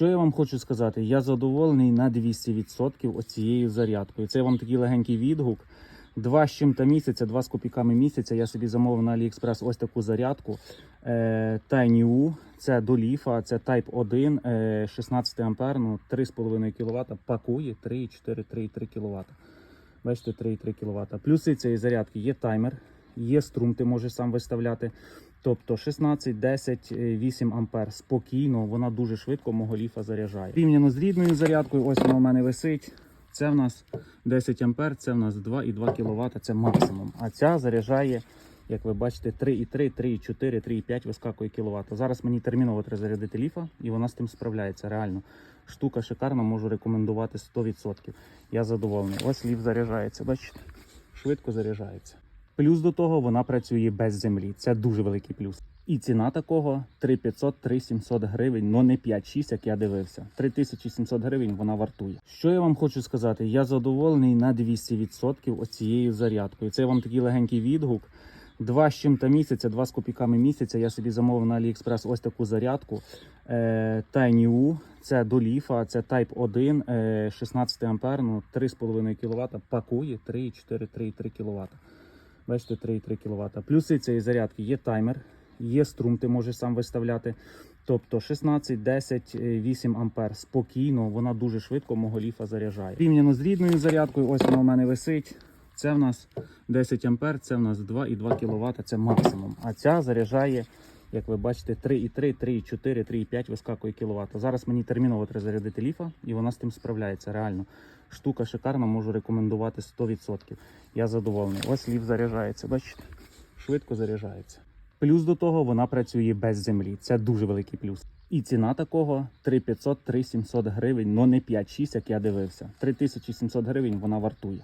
Що я вам хочу сказати? Я задоволений на 200% оцією зарядкою. Це вам такий легенький відгук. Два з чим-то місяця, два з копійками місяця. Я собі замовив на AliExpress ось таку зарядку. Е, Tiny U, це ліфа, це Type 1, е, 16 ампер, ну 3,5 кВт, пакує 3,4, 3,3 кВт. Бачите, 3,3 кВт. Плюси цієї зарядки є таймер, є струм, ти можеш сам виставляти. Тобто 16, 10, е, 8 ампер спокійно, вона дуже швидко мого ліфа заряджає. Порівняно з рідною зарядкою, ось вона у мене висить. Це в нас 10 ампер, це в нас 2,2 кВт, це максимум. А ця заряджає, як ви бачите, 3,3, 3,4, 3,5 вискакує кВт. Зараз мені терміново треба зарядити ліфа, і вона з тим справляється. Реально. Штука шикарна, можу рекомендувати 100%. Я задоволений. Ось ліф заряджається, бачите? Швидко заряджається. Плюс до того вона працює без землі. Це дуже великий плюс. І ціна такого 3500 3700 гривень, но не 5-6, як я дивився. 3700 гривень вона вартує. Що я вам хочу сказати? Я задоволений на 200% оцією зарядкою. Це вам такий легенький відгук. Два з чим-то місяця, два з копійками місяця. Я собі замовив на AliExpress ось таку зарядку. Е, Tiny це до ліфа, це Type 1, е, 16 ампер, ну 3,5 кВт, пакує 3,4, 3,3 кВт. Бачите, 3,3 кВт. Плюси цієї зарядки є таймер, є струм, ти можеш сам виставляти. Тобто 16, 10, е, 8 ампер спокійно, вона дуже швидко мого ліфа заряджає. Рівняно з рідною зарядкою, ось вона у мене висить. Це в нас 10 ампер, це в нас 2,2 кВт, це максимум. А ця заряджає, як ви бачите, 3,3, 3,4, 3,5 вискакує кВт. Зараз мені терміново треба зарядити ліфа, і вона з тим справляється. Реально. Штука шикарна, можу рекомендувати 100%. Я задоволений. Ось ліф заряджається, бачите? Швидко заряджається. Плюс до того вона працює без землі. Це дуже великий плюс. І ціна такого 3500 3700 гривень, но не 5-6, як я дивився. 3700 гривень вона вартує.